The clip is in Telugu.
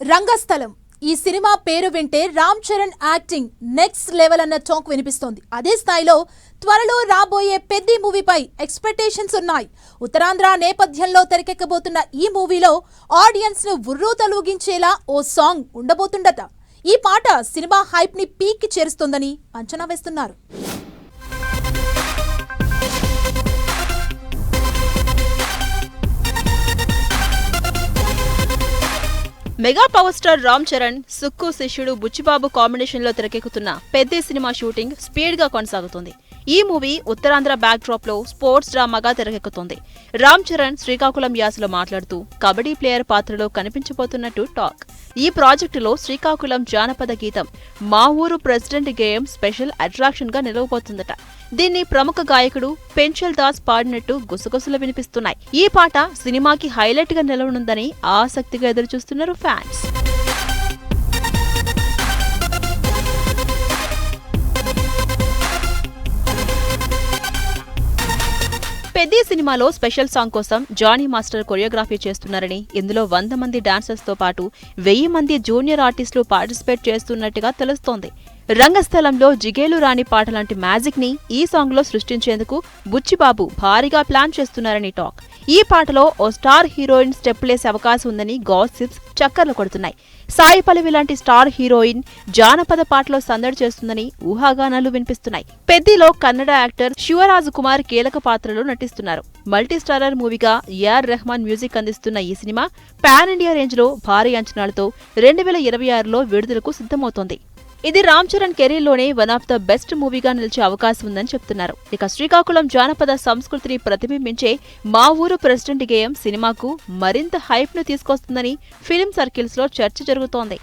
రంగస్థలం. ఈ సినిమా పేరు వింటే Ram Charan acting next level అన్న టాక్ వినిపిస్తోంది. అదే స్థాయిలో త్వరలో రాబోయే పెద్ది మూవీపై ఎక్స్పెక్టేషన్స్ ఉన్నాయి. ఉత్తరాంధ్ర నేపథ్యంలో తెరకెక్కబోతున్న ఈ మూవీలో ఆడియన్స్ను ఉర్రూ తలూగించేలా ఓ సాంగ్ ఉండబోతుండట ఈ పాట సినిమా హైప్ని పీక్ చేరుస్తోందని అంచనా వేస్తున్నారు. Mega power star Ram Charan Sukku శిష్యుడు బుచ్చిబాబు కాంబినేషన్లో తెరకెక్కుతున్న పెద్ద సినిమా షూటింగ్ స్పీడ్గా కొనసాగుతుంది. ఈ మూవీ ఉత్తరాంధ్ర బ్యాక్ డ్రాప్లో స్పోర్ట్స్ డ్రామాగా తెరకెక్కుతుంది. రామ్ చరణ్ శ్రీకాకుళం యాసలో మాట్లాడుతూ కబడ్డీ ప్లేయర్ పాత్రలో కనిపించబోతున్నట్టు టాక్. ఈ ప్రాజెక్టులో శ్రీకాకుళం జానపద గీతం మా ఊరు ప్రెసిడెంట్ గేయం స్పెషల్ అట్రాక్షన్గా నిలవబోతుందట. దీన్ని ప్రముఖ గాయకుడు పెంచల్ దాస్ పాడినట్టు గుసగుసలు వినిపిస్తున్నాయి. ఈ పాట సినిమాకి హైలైట్గా నిలవనుందని ఆసక్తిగా ఎదురుచూస్తున్నారు ఫ్యాన్స్. పెద్ద సినిమాలో స్పెషల్ సాంగ్ కోసం జానీ మాస్టర్ కొరియోగ్రఫీ చేస్తున్నారని. ఇందులో వంద మంది డాన్సర్స్తో పాటు వెయ్యి మంది జూనియర్ ఆర్టిస్టులు పార్టిసిపేట్ చేస్తున్నట్టుగా తెలుస్తోంది. రంగస్థలంలో జిగేలు రాణి పాట లాంటి మ్యాజిక్ని ఈ సాంగ్లో సృష్టించేందుకు బుచ్చిబాబు భారీగా ప్లాన్ చేస్తున్నారని టాక్. ఈ పాటలో ఓ స్టార్ హీరోయిన్ స్టెప్లేసే అవకాశం ఉందని గాసిప్స్ చక్కర్లు కొడుతున్నాయి. సాయి పల్లవి లాంటి స్టార్ హీరోయిన్ జానపద పాటలో సందడి చేస్తుందని ఊహాగానాలు వినిపిస్తున్నాయి. పెద్దిలో కన్నడ యాక్టర్ శివరాజు కుమార్ కీలక పాత్రలో నటిస్తున్నారు. మల్టీ స్టారర్ మూవీగా ఏఆర్ రెహమాన్ మ్యూజిక్ అందిస్తున్న ఈ సినిమా పాన్ ఇండియా రేంజ్లో భారీ అంచనాలతో రెండు వేల ఇరవై ఆరులో విడుదలకు సిద్ధమవుతోంది. ఇది రామ్ చరణ్ కెరీర్లోనే వన్ ఆఫ్ ద బెస్ట్ మూవీగా నిలిచే అవకాశం ఉందని చెప్తున్నారు. ఇక శ్రీకాకుళం జానపద సంస్కృతిని ప్రతిబింబించే మా ఊరు ప్రెసిడెంట్ గేయం సినిమాకు మరింత హైప్ను తీసుకొస్తుందని ఫిల్మ్ సర్కిల్స్లో చర్చ జరుగుతోంది.